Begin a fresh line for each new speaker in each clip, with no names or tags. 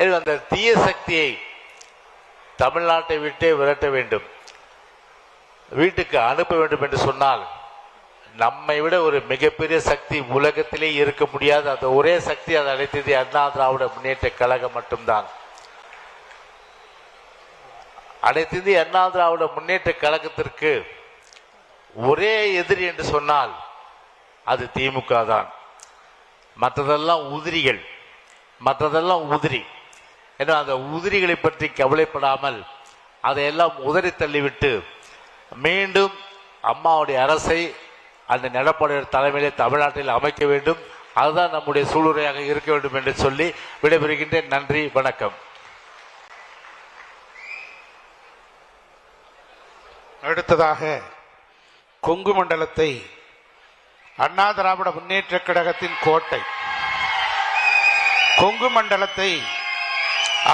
எனவே அந்த தீய சக்தியை தமிழ்நாட்டை விட்டே விரட்ட வேண்டும். வீட்டுக்கு அனுப்ப வேண்டும் என்று சொன்னால் நம்மை விட ஒரு மிகப்பெரிய சக்தி உலகத்திலே இருக்க முடியாத. அந்த ஒரே சக்தி அதை அழைத்தது அண்ணா திராவிட முன்னேற்ற கழகம் மட்டும்தான். அனைத்து இந்திய அண்ணா திராவிட முன்னேற்ற கழகத்திற்கு ஒரே எதிரி என்று சொன்னால் அது திமுக தான். மற்றதெல்லாம் உதிரிகள். மற்றதெல்லாம் உதிரி. ஏன்னா அந்த உதிரிகளை பற்றி கவலைப்படாமல் அதையெல்லாம் உதறி தள்ளிவிட்டு மீண்டும் அம்மாவுடைய அரசை அந்த எடப்பாடியார் தலைமையிலே தமிழ்நாட்டில் அமைக்க வேண்டும். அதுதான் நம்முடைய சூளுரையாக இருக்க வேண்டும் என்று சொல்லி விடைபெறுகின்றேன். நன்றி வணக்கம்.
அடுத்ததாக கொங்கு மண்டலத்தை அண்ணா திராவிட முன்னேற்ற கழகத்தின் கோட்டை. கொங்கு மண்டலத்தை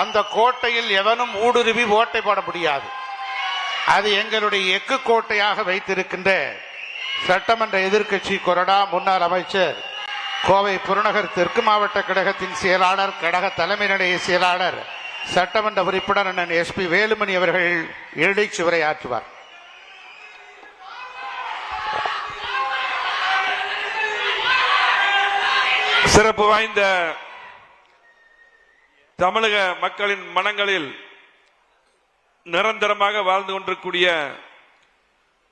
அந்த கோட்டையில் எவனும் ஊடுருவி ஓட்டை போட முடியாது. அது எங்களுடைய எக்கு கோட்டையாக வைத்திருக்கின்ற சட்டமன்ற எதிர்க்கட்சி கொறடா முன்னாள் அமைச்சர் கோவை புறநகர் தெற்கு மாவட்ட கழகத்தின் செயலாளர் கழக தலைமை நிலைய செயலாளர் சட்டமன்ற உறுப்பினர் அண்ணன் எஸ்பி வேலுமணி அவர்கள் எழுச்சிவுரை ஆற்றுவார்
சிறப்பு வாய்ந்த தமிழக மக்களின் மனங்களில் நிரந்தரமாக வாழ்ந்து கொண்டிருக்கூடிய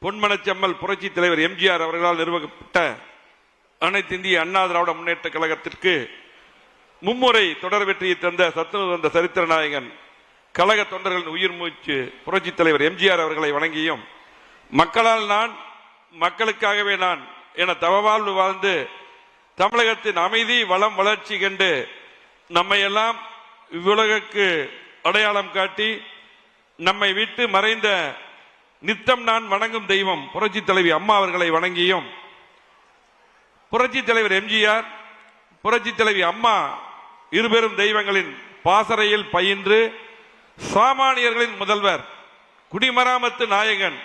பொன்மனச்செம்மல் புரட்சி தலைவர் எம்ஜிஆர் அவர்களால் நிறுவப்பட்ட அனைத்து இந்திய அண்ணா திராவிட முன்னேற்ற கழகத்திற்கு மும்முறை தொடர் வெற்றியை தந்த சத்துணவு சரித்திர நாயகன் கழக தொண்டர்களின் உயிர் மூச்சு புரட்சி தலைவர் எம்ஜிஆர் அவர்களை வணங்கியும் மக்களால் நான் மக்களுக்காகவே நான் என தவவாழ்வு வாழ்ந்து தமிழகத்தின் அமைதி வளம் வளர்ச்சி கண்டு நம்மையெல்லாம் இவ்வுலகுக்கு அடையாளம் காட்டி நம்மை விட்டு மறைந்த நித்தம் நான் வணங்கும் தெய்வம் புரட்சி தலைவி அம்மா அவர்களை வணங்கியும். புரட்சி தலைவர் எம்ஜிஆர் புரட்சி தலைவி அம்மா இருபெரும் தெய்வங்களின் பாசறையில் பயின்று சாமானியர்களின் முதல்வர் குடிமராமத்து நாயகன்.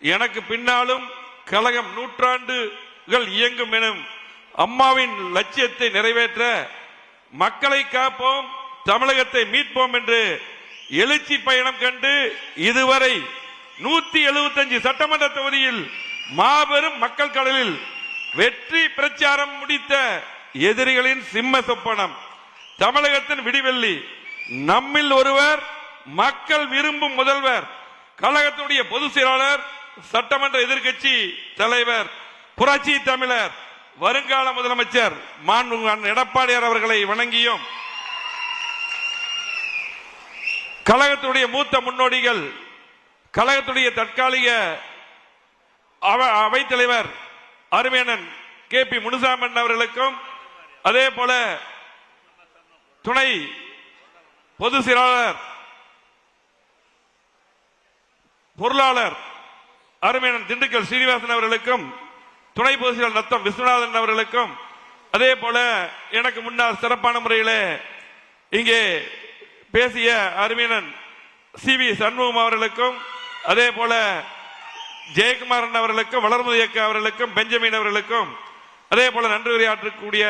எனக்கு பின்னாலும் கழகம் நூற்றாண்டுகள் இயங்கும் எனும் அம்மாவின் லட்சியத்தை நிறைவேற்ற மக்களை காப்போம். தமிழகத்தை மீட்போம் என்று எழுச்சி பயணம் கண்டு இதுவரை நூத்தி எழுபத்தஞ்சு சட்டமன்ற தொகுதியில் மாபெரும் மக்கள் கடலில் வெற்றி பிரச்சாரம் முடித்த எதிரிகளின் சிம்ம சொப்பனம். தமிழகத்தின் விடிவெள்ளி. நம்மில் ஒருவர் மக்கள் விரும்பும் முதல்வர் கழகத்துடைய பொதுச் செயலாளர் சட்டமன்ற எதிர்க்கட்சி தலைவர் புரட்சி தமிழர் வருங்கால முதலமைச்சர் மாண்புமிகு எடப்பாடியார் அவர்களை வணங்கியும் கழகத்துடைய மூத்த முன்னோடிகள் கழகத்துடைய தற்காலிக அவ- அவைத்தலைவர் அருமையனன் கே பி முனுசாமன் அவர்களுக்கும் அதே போல துணை பொது செயலாளர் பொருளாளர் அருமையனன் திண்டுக்கல் சீனிவாசன் அவர்களுக்கும் துணை பொது செயலாளர் நத்தம் விஸ்வநாதன் அவர்களுக்கும் அதே போல எனக்கு முன்னால் சிறப்பான முறையில் இங்கே பேசிய அருமையனன் சி வி சண்முகம் அவர்களுக்கும் அதே போல ஜெயக்குமாரன் அவர்களுக்கும் வளர்மதி இயக்க அவர்களுக்கும் பெஞ்சமின் அவர்களுக்கும் அதே போல நன்றி உரையாற்றக்கூடிய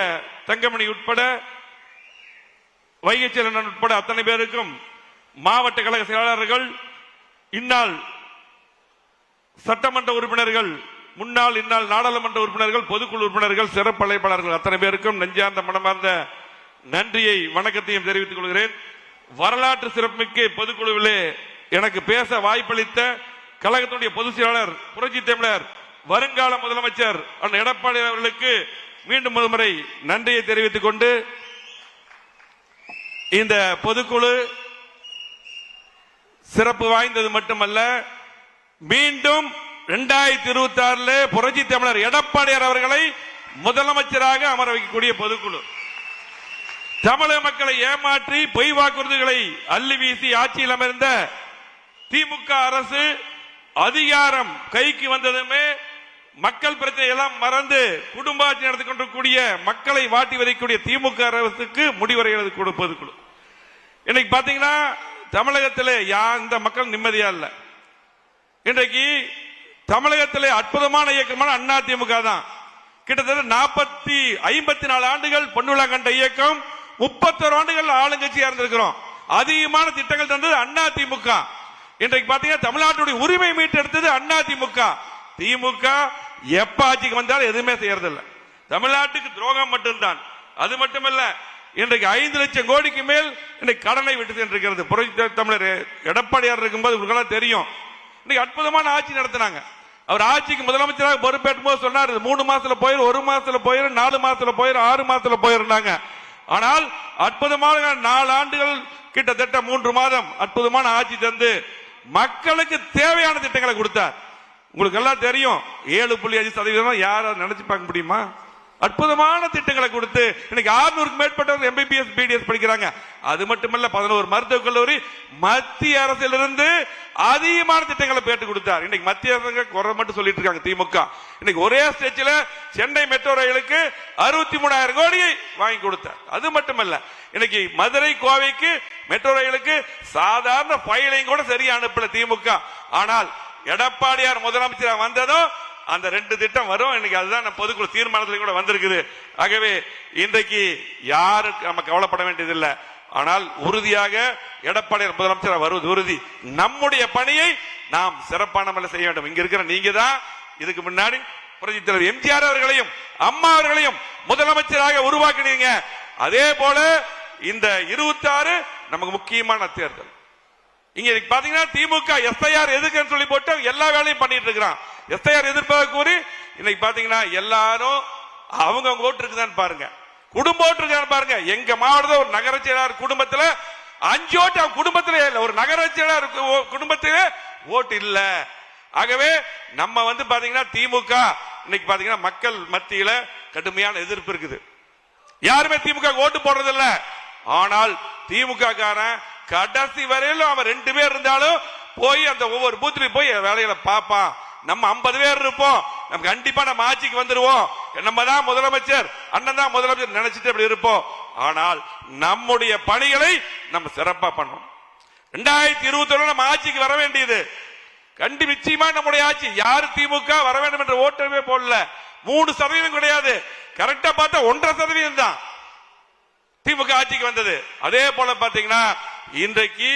தங்கமணி உட்பட வைகைச்செல்வன் உட்பட அத்தனை பேருக்கும் மாவட்ட கழக செயலாளர்கள் இந்நாள் சட்டமன்ற உறுப்பினர்கள் முன்னாள் இந்நாள் நாடாளுமன்ற உறுப்பினர்கள் பொதுக்குழு உறுப்பினர்கள் சிறப்பு அழைப்பாளர்கள் அத்தனை பேருக்கும் நெஞ்சார்ந்த மனமார்ந்த நன்றியை வணக்கத்தையும் தெரிவித்துக் கொள்கிறேன். வரலாற்று சிறப்புமிக்க பொதுக்குழுவிலே எனக்கு பேச வாய்ப்பளித்த கழகத்துடைய பொதுச் செயலாளர் புரட்சி தமிழர் வருங்கால முதலமைச்சர் அண்ணன் எடப்பாடி அவர்களுக்கு மீண்டும் ஒருமுறை நன்றியை தெரிவித்துக் கொண்டு இந்த பொதுக்குழு சிறப்பு வாய்ந்தது மட்டுமல்ல மீண்டும் இரண்டாயிரத்தி இருபத்தி ஆறுல புரட்சி தமிழர் எடப்பாடியார் அவர்களை முதலமைச்சராக அமர வைக்கக்கூடிய பொதுக்குழு. தமிழக மக்களை ஏமாற்றி பொய் வாக்குறுதிகளை அள்ளி வீசி ஆட்சியில் அமர்ந்த திமுக அரசு அதிகாரம் கைக்கு வந்ததுமே மக்கள் பிரச்சனை எல்லாம் மறந்து குடும்ப ஆட்சி நடத்தி கொண்டிருக்கூடிய மக்களை வாட்டி வதைக்கூடிய திமுக அரசுக்கு முடிவரைகிறது கொடுப்பது குழு. இன்னைக்கு பாத்தீங்கன்னா தமிழகத்தில் யா இந்த மக்கள் நிம்மதியா இல்லை. இன்றைக்கு தமிழகத்தில் அற்புதமான இயக்கமான அண்ணா திமுக தான். கிட்டத்தட்ட நாற்பத்தி ஐம்பத்தி நாலு ஆண்டுகள் பொன்னுலா கண்ட இயக்கம் முப்பத்தொரு ஆண்டுகள் ஆளுங்கட்சியா இருந்திருக்கிறோம். அதிகமான திட்டங்கள் தந்தது அண்ணா திமுக. இன்றைக்கு பாத்தீங்கன்னா தமிழ்நாட்டுடைய உரிமை மீட்டெடுத்தது அண்ணா திமுக. திமுக எப்ப ஆட்சிக்கு வந்தாலும் எதுவுமே செய்யறதில்ல. தமிழ்நாட்டுக்கு துரோகம் மட்டும்தான். அது மட்டுமல்ல இன்றைக்கு ஐந்து லட்சம் கோடிக்கு மேல் இன்னைக்கு கடனை விட்டு சென்றிருக்கிறது. புரட்சி தமிழர் எடப்பாடியார் இருக்கும்போது உங்களுக்கு தெரியும். இன்னைக்கு அற்புதமான ஆட்சி நடத்தினாங்க. அவர் ஆட்சிக்கு முதலமைச்சராக பொறுப்பேற்கும் போது சொன்னார் மூணு மாசத்துல போயிரும் ஒரு மாசத்துல போயிடும் நாலு மாசத்துல போயிடும் ஆறு மாசத்துல போயிருந்தாங்க. ஆனால் அற்புதமான நாலு ஆண்டுகள் கிட்டத்தட்ட மூன்று மாதம் அற்புதமான ஆட்சி தந்து மக்களுக்கு தேவையான திட்டங்களை கொடுத்தார். உங்களுக்கு எல்லாம் தெரியும் ஏழு புள்ளி அஞ்சு சதவீதம் யாரும் நினைச்சு பார்க்க முடியுமா? அற்புதமான திட்டங்களை கொடுத்து இன்னைக்கு 600 மேற்பட்டவர் எம்பிபிஎஸ் பிடிஎஸ் படிக்கிறாங்க. அது மட்டுமல்ல பதினோரு மருத்துவக் கல்லூரி மத்திய அரசிலிருந்து அதிகமான திட்டங்களை பேட்டு கொடுத்தார். இன்னைக்கு மத்திய அரசு குறை மட்டும் சொல்லிட்டு இருக்காங்க திமுக. இன்னைக்கு ஒரே ஸ்டேஜில் சென்னை மெட்ரோ ரயிலுக்கு அறுபத்தி மூணாயிரம் கோடியை வாங்கி கொடுத்தார். அது மட்டுமல்ல இன்னைக்கு மதுரை கோவைக்கு மெட்ரோ ரயிலுக்கு சாதாரண ஃபைலையும் கூட சரியா அனுப்பல திமுக. ஆனால் எடப்பாடியார் முதலமைச்சர் வந்ததும் அந்த ரெண்டு திட்டம் வரும். இன்னைக்கு அதுதான் நம்ம பொதுக்குழு தீர்மானத்தில் கூட வந்திருக்குது. ஆகவே இன்றைக்கு யாருக்கு நம்ம கவலைப்பட வேண்டியதில்லை. ஆனால் உறுதியாக எடப்பாடி முதலமைச்சர் வருவது உறுதி. நம்முடைய பணியை நாம் சிறப்பான முறையில் செய்ய வேண்டும். இங்க இருக்கிற நீங்க தான். இதுக்கு முன்னாடி புரட்சித் தலைவர் எம்ஜிஆர் அவர்களையும் அம்மா அவர்களையும் முதலமைச்சராக உருவாக்கினீங்க. அதே போல இந்த இருபத்தி ஆறு நமக்கு முக்கியமான தேர்தல். இங்க இன்னைக்கு பாத்தீங்கன்னா திமுக எஸ்ஐஆர் எதுக்குன்னு சொல்லி போட்டு எல்லா வேலையும் பண்ணிட்டு இருக்கிறான். எஸ்ஐஆர் எதிர்ப்பாக கூறி இன்னைக்கு பாத்தீங்கன்னா எல்லாரும் அவங்க அவங்க ஓட்டு இருக்குதான்னு பாருங்க. குடும்ப ஓட்டு இருக்கான்னு பாருங்க. எங்க மாவட்டத்தில் ஒரு நகர செயலாளர் குடும்பத்துல அஞ்சு ஓட்டு அவன் குடும்பத்திலே இல்ல ஒரு நகர செயலாளர் கு- குடும்பத்திலே ஓட்டு இல்ல. ஆகவே நம்ம வந்து பாத்தீங்கன்னா திமுக இன்னைக்கு பாத்தீங்கன்னா மக்கள் மத்தியில கடுமையான எதிர்ப்பு இருக்குது. யாருமே திமுக ஓட்டு போடுறது இல்ல ஆனால் திமுக காரன் கடைசி வரையிலும் அவன் ரெண்டு பேர் இருந்தாலும் போய் அந்த ஒவ்வொரு பூத்துலயும் போய் வேலையில பார்ப்பான். நம்ம 50 பேர் இருப்போம். நம்ம கண்டிப்பா நம்ம ஆட்சிக்கு வந்துருவோம். நம்ம தான் முதலமைச்சர் அண்ணன் தான் முதலமைச்சர் நினைச்சிட்டு அப்படி இருப்போம். ஆனால் நம்முடைய பணிகளை நம்ம சிறப்பா பண்ணணும். ரெண்டாயிரத்தி இருபத்தி ஒண்ணு நம்ம ஆட்சிக்கு வர வேண்டியது. கண்டி நிச்சயமா நம்முடைய ஆட்சி. யாரு திமுக வர வேண்டும் என்ற ஓட்டமே போடல. மூணு சதவீதம் கிடையாது. கரெக்டா பார்த்தா ஒன்றரை சதவீதம் தான் திமுக ஆட்சிக்கு வந்தது. அதே போல பாத்தீங்கன்னா இன்றைக்கு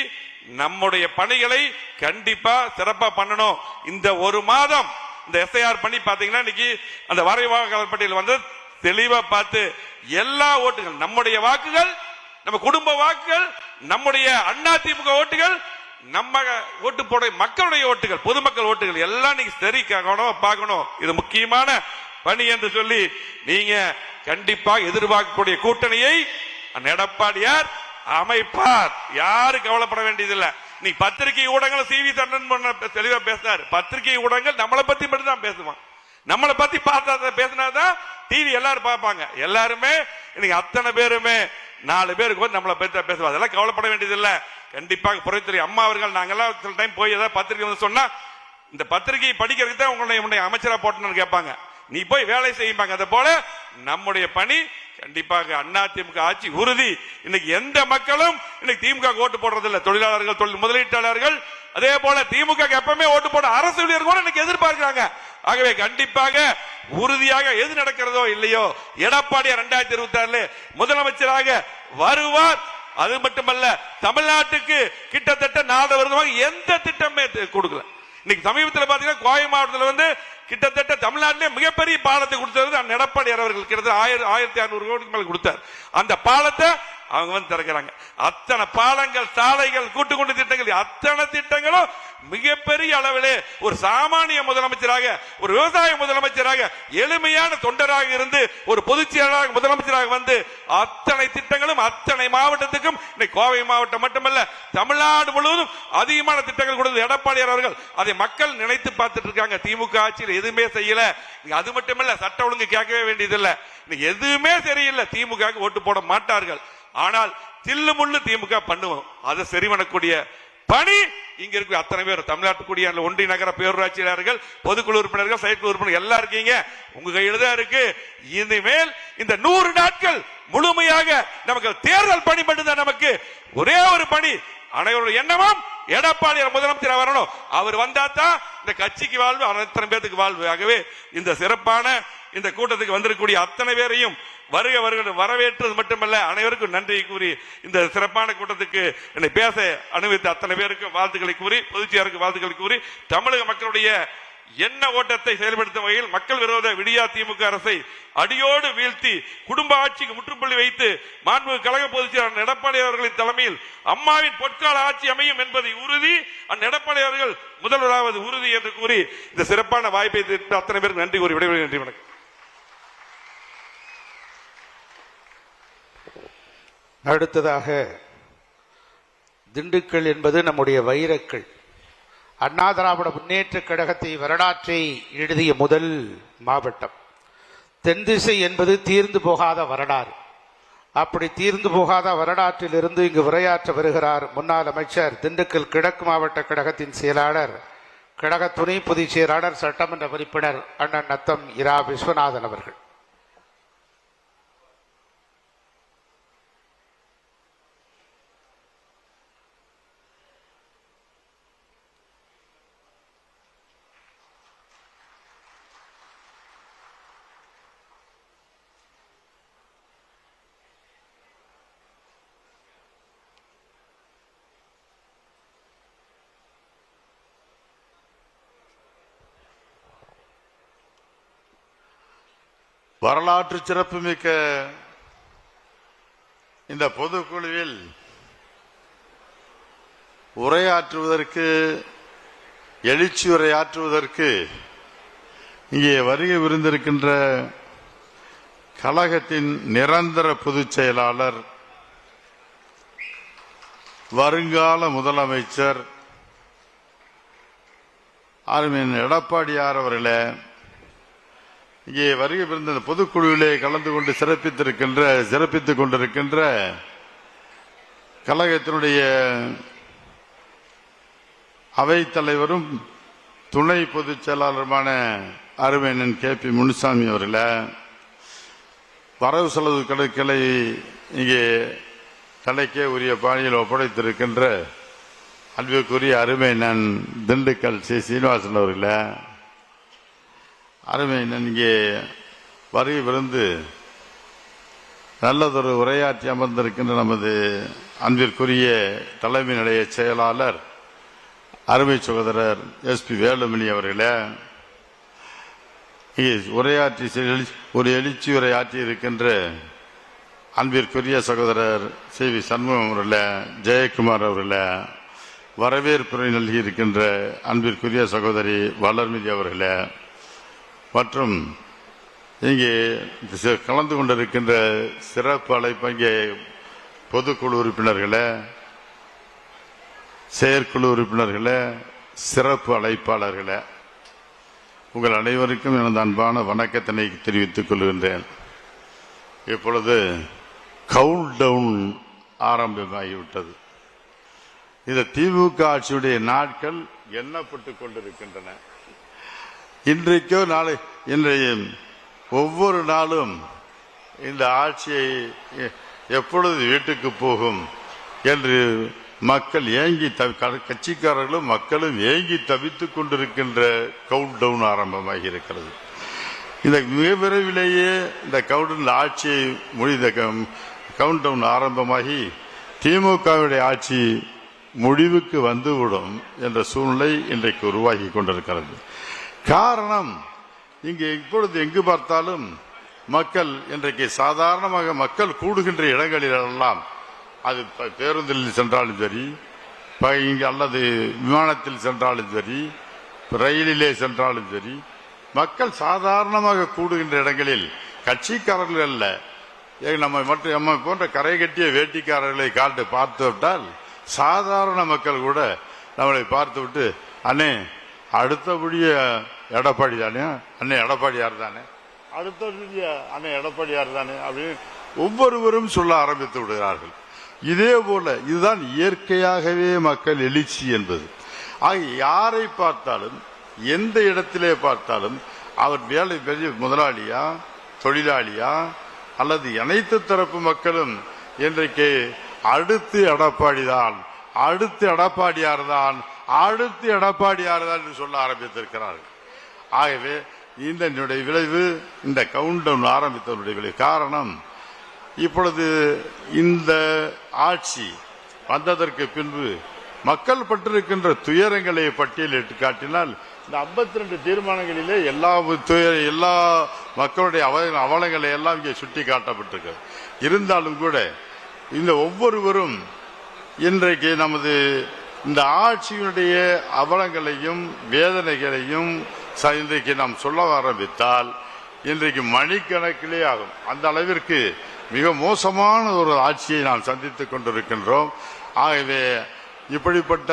நம்முடைய பணிகளை கண்டிப்பா சிறப்பா பண்ணணும். இந்த ஒரு மாதம் இந்த எஸ்ஐஆர் பண்ணி பாத்தீங்கன்னா இன்னைக்கு அந்த வரைவாக்காளர் பட்டியல் வந்து தெளிவா பார்த்து எல்லா ஓட்டுகள் நம்முடைய வாக்குகள் நம்ம குடும்ப வாக்குகள் நம்முடைய அண்ணா திமுக ஓட்டுகள் நம்ம ஓட்டு போட மக்களுடைய ஓட்டுகள் பொதுமக்கள் ஓட்டுகள் எல்லாம் நீங்க சரி பார்க்கணும். இது முக்கியமான பணி என்று சொல்லி நீங்க கண்டிப்பாக எதிர்பார்க்கக்கூடிய கூட்டணியை எடப்பாடியார் அமைப்பார். யாரு கவலைப்பட வேண்டியதில்லை. நீ பத்திரிகை ஊடகங்கள் சிவி சண்டன் பண்ண தெளிவா பேசினார். பத்திரிகை ஊடகங்கள் நம்மளை பத்தி மட்டும் தான் பேசுவான். நம்மளை பத்தி பார்த்தா பேசினாதான் டிவி எல்லாரும் பார்ப்பாங்க. எல்லாருமே இன்னைக்கு அத்தனை பேருமே நாலு பேருக்கு வந்து நம்மளை பத்தி தான் பேசுவாங்க. அதெல்லாம் கவலைப்பட வேண்டியதில்லை. கண்டிப்பாக புறத்துறை அம்மா அவர்கள் நாங்கெல்லாம் சில டைம் போய் ஏதாவது பத்திரிகை வந்து சொன்னா இந்த பத்திரிகையை படிக்கிறதுக்கு தான் உங்களுடைய அமைச்சரா போட்டணும்னு கேட்பாங்க. நீ போய் வேலை செய்யும்பாங்க. அதை போல நம்முடைய பணி கண்டிப்பாக அண்ணா திமுக ஆட்சி உறுதி. இன்னைக்கு எந்த மக்களும் இன்னைக்கு திமுக ஓட்டு போடுறதில்ல. தொழிலாளர்கள் தொழில் முதலீட்டாளர்கள். அதே போல திமுக எப்பவுமே ஓட்டு போட அரசு ஊழியர்கள் கூட இன்னைக்கு எதிர்பார்க்கிறாங்க. ஆகவே கண்டிப்பாக உறுதியாக எது நடக்கிறதோ இல்லையோ எடப்பாடி இரண்டாயிரத்தி இருபத்தி ஆறுல முதலமைச்சராக வருவார். அது மட்டுமல்ல தமிழ்நாட்டுக்கு கிட்டத்தட்ட நாலு வருடமாக எந்த திட்டமே கொடுக்கல. இன்னைக்கு சமீபத்தில் பாத்தீங்கன்னா கோவை மாவட்டத்தில் வந்து கிட்டத்தட்ட தமிழ்நாட்டிலே மிகப்பெரிய பாலத்தை கொடுத்தது அந்த எடப்பாடியார் அவர்கள் கிட்டத்தட்ட ஆயிரம் ஆயிரத்தி அறுநூறு கோடிக்கு மேல கொடுத்தார். அந்த பாலத்தை அவங்க வந்து திறக்கிறாங்க. அத்தனை பாலங்கள் சாலைகள் கூட்டுக்குண்டு திட்டங்கள் அத்தனை திட்டங்களும் மிகப்பெரிய அளவிலே ஒரு சாமானிய முதலமைச்சராக ஒரு விவசாய முதலமைச்சராக எளிமையான தொண்டராக இருந்து ஒரு பொதுச் செயலாளராக முதலமைச்சராக வந்து அத்தனை திட்டங்களும் அத்தனை மாவட்டத்துக்கும் இன்னைக்கு கோவை மாவட்டம் மட்டுமல்ல தமிழ்நாடு முழுவதும் அதிகமான திட்டங்கள் கொடுத்தது எடப்பாடியார் அவர்கள். அதை மக்கள் நினைத்து பார்த்துட்டு இருக்காங்க. திமுக ஆட்சியில் எதுவுமே செய்யல. அது மட்டுமல்ல சட்ட ஒழுங்கு கேட்கவே வேண்டியதில்லை. எதுவுமே சரியில்லை. திமுக ஓட்டு போட மாட்டார்கள். ஆனால் தில்லு முள்ளு திமுக பண்ணுவோம். அதை சரி பண்ணக்கூடிய பணி. இங்க இருக்க அத்தனை பேர். தமிழ்நாட்டுக்குடிய ஒன்றிய நகர பேரூராட்சியாளர்கள் பொதுக்குழு உறுப்பினர்கள் செயற்குழு உறுப்பினர் எல்லாம் இருக்கீங்க. உங்க கையில தான் இருக்கு. இனிமேல் இந்த நூறு நாட்கள் முழுமையாக நமக்கு தேர்தல் பணி மட்டும்தான் நமக்கு. ஒரே ஒரு பணி. அனைவருடைய எண்ணமும் எடப்பாடி முதலமைச்சர் வரணும். அவர் வந்தா தான் இந்த கட்சிக்கு வாழ்வு அத்தனை பேர்த்துக்கு வாழ்வு. ஆகவே இந்த சிறப்பான இந்த கூட்டத்துக்கு வந்திருக்கக்கூடிய அத்தனை பேரையும் வருக வருக வரவேற்றது மட்டுமல்ல அனைவருக்கும் நன்றி கூறி இந்த சிறப்பான கூட்டத்துக்கு என்னை பேச அனுமதித்த அத்தனை பேருக்கும் வாழ்த்துக்களை கூறி பொதுச்சியாருக்கு வாழ்த்துக்களை கூறி தமிழக மக்களுடைய எண்ண ஓட்டத்தை செயல்படுத்தும் வகையில் மக்கள் விரோத விடியா திமுக அரசை அடியோடு வீழ்த்தி குடும்ப ஆட்சிக்கு முற்றுப்புள்ளி வைத்து மாண்பு கழக பொதுச்செயலாளர் எடப்பாடி அவர்களின் தலைமையில் அம்மாவின் பொற்கால ஆட்சி அமையும் என்பதை உறுதி அந்த எடப்பாடி அவர்கள் முதல்வராவது உறுதி என்று கூறி இந்த சிறப்பான வாய்ப்பை அத்தனை பேருக்கு நன்றி கூறி விடைபெறுகிறேன். நன்றி வணக்கம்.
அடுத்ததாக திண்டுக்கல் என்பது நம்முடைய வைரக்கள் அண்ணா திராவிட முன்னேற்ற கழகத்தை வரலாற்றை எழுதிய முதல் மாவட்டம். தென் திசை என்பது தீர்ந்து போகாத வரலாறு. அப்படி தீர்ந்து போகாத வரலாற்றிலிருந்து இங்கு உரையாற்ற வருகிறார் முன்னாள் அமைச்சர் திண்டுக்கல் கிழக்கு மாவட்ட கழகத்தின் செயலாளர் கழக துணை பொதுச் செயலாளர் சட்டமன்ற உறுப்பினர் அண்ணன் நத்தம் இரா விஸ்வநாதன் அவர்கள்.
வரலாற்று சிறப்புமிக்க இந்த பொதுக்குழுவில் உரையாற்றுவதற்கு எழுச்சி உரையாற்றுவதற்கு இங்கே வருகை விருந்திருக்கின்ற கழகத்தின் நிரந்தர பொதுச் செயலாளர் வருங்கால முதலமைச்சர் அருமின் எடப்பாடியார் அவர்களே இங்கே வருகை பிறந்த இந்த பொதுக்குழுவிலே கலந்து கொண்டு சிறப்பித்திருக்கின்ற சிறப்பித்துக் கொண்டிருக்கின்ற கழகத்தினுடைய அவைத்தலைவரும் துணை பொதுச் செயலாளருமான அருமையண்ணன் கே பி முனுசாமி அவர்களே வரவு செலவு கணக்குகளை இங்கே தலைக்கே உரிய பாணியில் ஒப்படைத்திருக்கின்ற அன்புக்குரிய அருமையண்ணன் திண்டுக்கல் சி. சீனிவாசன் அவர்களை அருமை இங்கே வருகை விருந்து நல்லதொரு உரையாற்றி அமர்ந்திருக்கின்ற நமது அன்பிற்குரிய தலைமை நிலைய செயலாளர் அருமை சகோதரர் எஸ் பி வேலுமணி அவர்களே. உரையாற்றி ஒரு எழுச்சி உரையாற்றி இருக்கின்ற அன்பிற்குரிய சகோதரர் சி. வி. சண்முகம் அவர்களே ஜெயக்குமார் அவர்களே வரவேற்புரை நல்கி இருக்கின்ற அன்பிற்குரிய சகோதரி வளர்மதி அவர்களே. மற்றும் இங்கே கலந்து கொண்டிருக்கின்ற சிறப்பு அழைப்பு இங்கே பொதுக்குழு உறுப்பினர்களே செயற்குழு உறுப்பினர்களே சிறப்பு அழைப்பாளர்களே உங்கள் அனைவருக்கும் எனது அன்பான வணக்கத்தினை தெரிவித்துக் கொள்கின்றேன். இப்பொழுது கவுண்ட் டவுன் ஆரம்பமாகிவிட்டது. இந்த திமுக ஆட்சியுடைய நாட்கள் எண்ணப்பட்டு கொண்டிருக்கின்றன. இன்றைக்கோ நாளை இன்றைய ஒவ்வொரு நாளும் இந்த ஆட்சியை எப்பொழுது வீட்டுக்கு போகும் என்று மக்கள் ஏங்கி தவி- கட்சிக்காரர்களும் மக்களும் ஏங்கி தவித்துக் கொண்டிருக்கின்ற கவுண்ட் டவுன் ஆரம்பமாகி இருக்கிறது. இந்த மிக விரைவிலேயே இந்த கவுண்ட் ஆட்சியை முடிந்த கவுண்ட் டவுன் ஆரம்பமாகி திமுகவுடைய ஆட்சி முடிவுக்கு வந்துவிடும் என்ற சூழ்நிலை இன்றைக்கு உருவாகி கொண்டிருக்கிறது. காரணம் இங்கே இப்பொழுது எங்கு பார்த்தாலும் மக்கள் இன்றைக்கு சாதாரணமாக மக்கள் கூடுகின்ற இடங்களிலெல்லாம் அது ப- பேருந்தில் சென்றாலும் சரி ப- இங்கு அல்லது விமானத்தில் சென்றாலும் சரி ரயிலிலே சென்றாலும் சரி மக்கள் சாதாரணமாக கூடுகின்ற இடங்களில் கட்சிக்காரர்கள் அல்ல. ஏ, நம்ம மற்றும் நம்ம போன்ற கரை கட்டிய வேட்டிக்காரர்களை காட்டு பார்த்து விட்டால் சாதாரண மக்கள் கூட நம்மளை பார்த்து விட்டு அண்ணே அடுத்தபடிய எடப்பாடி தானே அண்ணன் எடப்பாடியார் தானே? அடுத்த அண்ணன் எடப்பாடியார் தானே அப்படின்னு ஒவ்வொருவரும் சொல்ல ஆரம்பித்து விடுகிறார்கள். இதே போல இதுதான் இயற்கையாகவே மக்கள் எழுச்சி என்பது. ஆக யாரை பார்த்தாலும் எந்த இடத்திலே பார்த்தாலும் அவர் வேலை பெரிய முதலாளியா தொழிலாளியா அல்லது அனைத்து தரப்பு மக்களும் இன்றைக்கு அடுத்து எடப்பாடிதான் அடுத்து எடப்பாடியார் தான் அடுத்து எடப்பாடியார் தான் என்று சொல்ல ஆரம்பித்திருக்கிறார்கள். ஆகவே இதனுடைய விளைவு இந்த கவுண்டவுன் ஆரம்பித்தவனுடைய விளைவு. காரணம் இப்பொழுது இந்த ஆட்சி வந்ததற்கு பின்பு மக்கள் பட்டிருக்கின்ற துயரங்களை பட்டியலிட்டு காட்டினால் இந்த 52 ரெண்டு தீர்மானங்களிலே எல்லா துயர எல்லா மக்களுடைய அவ- அவலங்களை எல்லாம் இங்கே சுட்டி காட்டப்பட்டிருக்கு இருந்தாலும் கூட இந்த ஒவ்வொருவரும் இன்றைக்கு நமது இந்த ஆட்சியினுடைய அவலங்களையும் வேதனைகளையும் இன்றைக்கு நாம் சொல்ல ஆரம்பித்தால் இன்றைக்கு மணிக்கணக்கிலே ஆகும். அந்த அளவிற்கு மிக மோசமான ஒரு ஆட்சியை நாம் சந்தித்துக் கொண்டிருக்கின்றோம். ஆகவே இப்படிப்பட்ட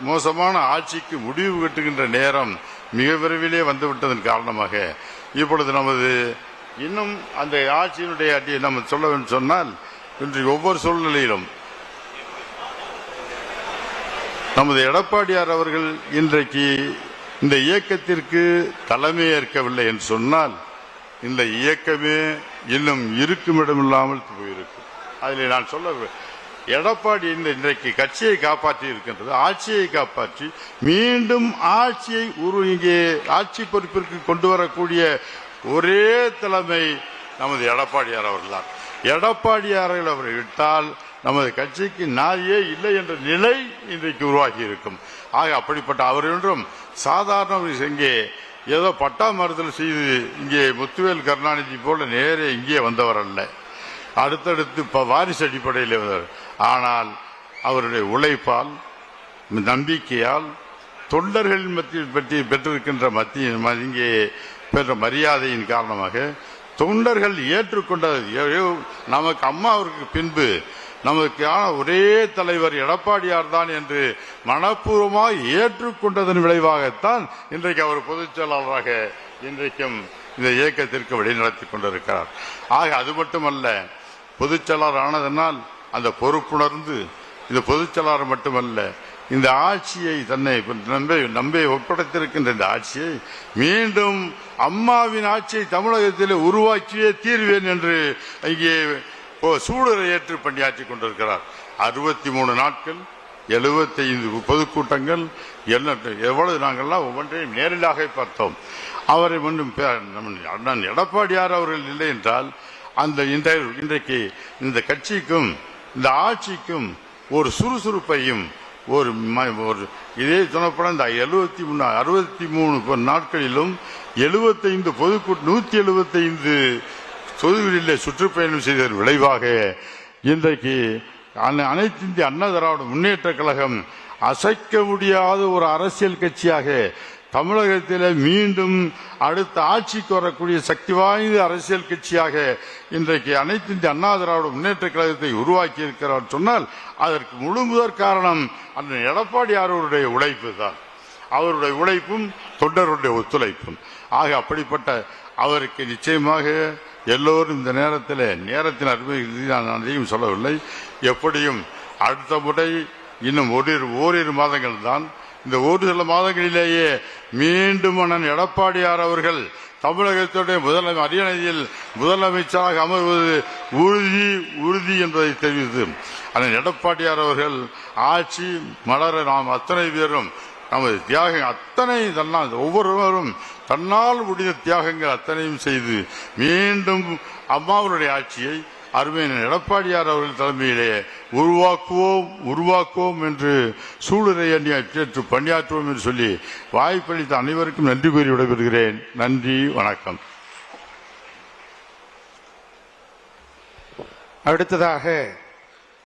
மோசமான ஆட்சிக்கு முடிவு கட்டுகின்ற நேரம் மிக விரைவிலே வந்துவிட்டதன் காரணமாக இப்பொழுது நமது இன்னும் அந்த ஆட்சியினுடைய அடியை நம்ம சொல்ல வேண்டும் சொன்னால் இன்று ஒவ்வொரு சூழ்நிலையிலும் நமது எடப்பாடியார் அவர்கள் இன்றைக்கு இந்த இயக்கத்திற்கு தலைமை ஏற்கவில்லை என்று சொன்னால் இந்த இயக்கமே இன்னும் இருக்குமிடமில்லாமல் போயிருக்கும் அதில் நான் சொல்ல எடப்பாடி இந்த இன்றைக்கு கட்சியை காப்பாற்றி இருக்கின்றது ஆட்சியை காப்பாற்றி மீண்டும் ஆட்சியை உரு இங்கே ஆட்சி பொறுப்பிற்கு கொண்டு வரக்கூடிய ஒரே தலைமை நமது எடப்பாடியார் அவர்கள்தான். எடப்பாடியார்கள் அவரை விட்டால் நமது கட்சிக்கு நாயே இல்லை என்ற நிலை இன்றைக்கு உருவாகி இருக்கும் ஆக அப்படிப்பட்ட அவர் என்றும் சாதாரண இங்கே ஏதோ பட்டா மறுதல் செய்து இங்கே முத்துவேல் கருணாநிதி போல நேரே இங்கே வந்தவர் அல்ல. அடுத்தடுத்து இப்போ வாரிசு அடிப்படையில் வந்தவர். ஆனால் அவருடைய உழைப்பால் நம்பிக்கையால் தொண்டர்கள் மத்தியில் பற்றி பெற்றிருக்கின்ற மத்திய இங்கே பெற்ற மரியாதையின் காரணமாக தொண்டர்கள் ஏற்றுக்கொண்டது. நமக்கு அம்மாவிற்கு பின்பு நமக்கான ஒரே தலைவர் எடப்பாடியார் தான் என்று மனப்பூர்வமாக ஏற்றுக்கொண்டதன் விளைவாகத்தான் இன்றைக்கு அவர் பொதுச் செயலாளராக இன்றைக்கும் இந்த இயக்கத்திற்கு வழிநடத்தி கொண்டிருக்கிறார். ஆக அது மட்டுமல்ல பொதுச் செயலாளர் ஆனதனால் அந்த பொறுப்புணர்ந்து இந்த பொதுச் செயலாளர் மட்டுமல்ல இந்த ஆட்சியை தன்னை நம்பி நம்பி ஒப்படைத்திருக்கின்ற இந்த ஆட்சியை மீண்டும் அம்மாவின் ஆட்சியை தமிழகத்தில் உருவாக்கியே தீர்வேன் என்று இங்கே ஓ- ஏற்று பணியாற்றி கொண்டிருக்கிறார். அறுபத்தி மூணு நாட்கள் எழுபத்தைந்து பொதுக்கூட்டங்கள் என்ன எவ்வளவு நாங்கள்லாம் ஒவ்வொன்றையும் நேரிலாக பார்த்தோம். அவரை முன்னும் பே- அண்ணன் எடப்பாடியார் அவர்கள் இல்லை என்றால் அந்த இன்றைய இன்றைக்கு இந்த கட்சிக்கும் இந்த ஆட்சிக்கும் ஒரு சுறுசுறுப்பையும் ஒரு ஒரு இதே சொன்னப்பட இந்த எழுபத்தி மூணு அறுபத்தி மூணு நாட்களிலும் எழுபத்தைந்து பொதுக்கூட்டம் நூற்றி எழுபத்தைந்து தொகுதிகளிலே சுற்றுப்பயணம் செய்ததன் விளைவாக இன்றைக்கு அனைத்து இந்திய அண்ணா திராவிட முன்னேற்ற கழகம் அசைக்க முடியாத ஒரு அரசியல் கட்சியாக தமிழகத்தில் மீண்டும் அடுத்த ஆட்சிக்கு வரக்கூடிய சக்தி வாய்ந்த அரசியல் கட்சியாக இன்றைக்கு அனைத்து இந்திய அண்ணா திராவிட முன்னேற்ற கழகத்தை உருவாக்கி இருக்கிறார் சொன்னால் அதற்கு முழு முதற் காரணம் அந்த எடப்பாடியாருடைய உழைப்பு தான். அவருடைய உழைப்பும் தொண்டருடைய ஒத்துழைப்பும். ஆக அப்படிப்பட்ட அவருக்கு நிச்சயமாக எல்லோரும் இந்த நேரத்தில் நேரத்தின் அருமை நான் அதையும் சொல்லவில்லை. எப்படியும் அடுத்த முறை இன்னும் ஓரிரு ஓரிரு மாதங்கள் தான். இந்த ஒரு சில மாதங்களிலேயே மீண்டும் அண்ணன் எடப்பாடியார் அவர்கள் தமிழகத்துடைய முதல அரியணையில் முதலமைச்சராக அமர்வது உறுதி உறுதி என்பதை தெரிவித்து அண்ணன் எடப்பாடியார் அவர்கள் ஆட்சி மலர நாம் அத்தனை பேரும் நமது தியாகம் அத்தனை தன்னால் ஒவ்வொருவரும் தன்னால் முடிந்த தியாகங்கள் அத்தனையும் செய்து மீண்டும் அம்மாவுடைய ஆட்சியை அருமையின் எடப்பாடியார் அவர்கள் தலைமையிலே உருவாக்குவோம் உருவாக்குவோம் என்று சூளுரை ஏற்று பணியாற்றுவோம் என்று சொல்லி வாய்ப்பளித்த அனைவருக்கும் நன்றி கூறி விடைபெறுகிறேன். நன்றி வணக்கம்.
அடுத்ததாக